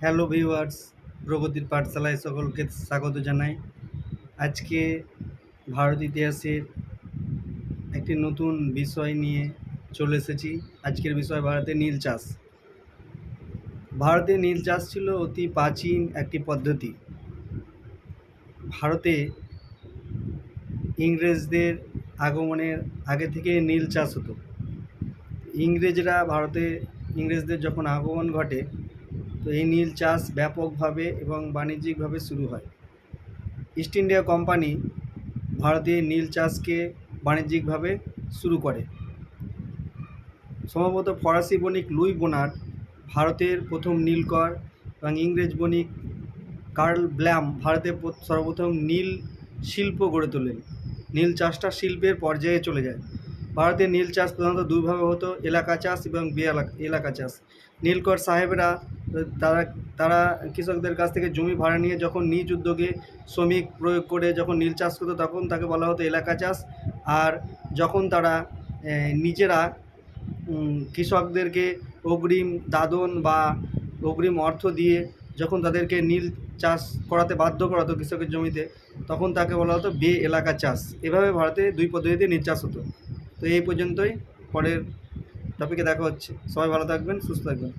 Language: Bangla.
হ্যালো ভিউয়ার্স, প্রগতির পাঠশালায় সকলকে স্বাগত জানাই। আজকে ভারত ইতিহাসের একটি নতুন বিষয় নিয়ে চলে এসেছি। আজকের বিষয় ভারতে নীল চাষ। ভারতে নীল চাষ ছিল অতি প্রাচীন একটি পদ্ধতি। ভারতে ইংরেজদের আগমনের আগে থেকে নীল চাষ হতো। ইংরেজরা ভারতে, ইংরেজদের যখন আগমন ঘটে তো এই নীল চাষ ব্যাপকভাবে এবং বাণিজ্যিকভাবে শুরু হয়। ইস্ট ইন্ডিয়া কোম্পানি ভারতে নীল চাষকে বাণিজ্যিকভাবে শুরু করে। সম্ভবত ফরাসি বণিক লুই বোনার্ড ভারতের প্রথম নীলকর এবং ইংরেজ বণিক কার্ল ব্ল্যাম ভারতে সর্বপ্রথম নীল শিল্প গড়ে তোলেন। নীল চাষটা শিল্পের পর্যায়ে চলে যায়। ভারতে নীল চাষ প্রধানত দুইভাবে হতো এলাকা চাষ এবং বেএলাকা এলাকা চাষ। নীলকর সাহেবরা তারা তারা কৃষকদের কাছ থেকে জমি ভাড়া নিয়ে যখন নিজ উদ্যোগে শ্রমিক প্রয়োগ করে যখন নীল চাষ করতো, তখন তাকে বলা হতো এলাকা চাষ। আর যখন তারা নিজেরা কৃষকদেরকে অগ্রিম দাদন বা অগ্রিম অর্থ দিয়ে যখন তাদেরকে নীল চাষ করাতে বাধ্য করাতো কৃষকের জমিতে, তখন তাকে বলা হতো বে এলাকা চাষ। এভাবে ভারতে দুই পদ্ধতিতে নীল চাষ হতো। তো এই পর্যন্তই পরের টপিকে দেখা হচ্ছে। সবাই ভালো থাকবেন, সুস্থ থাকবেন।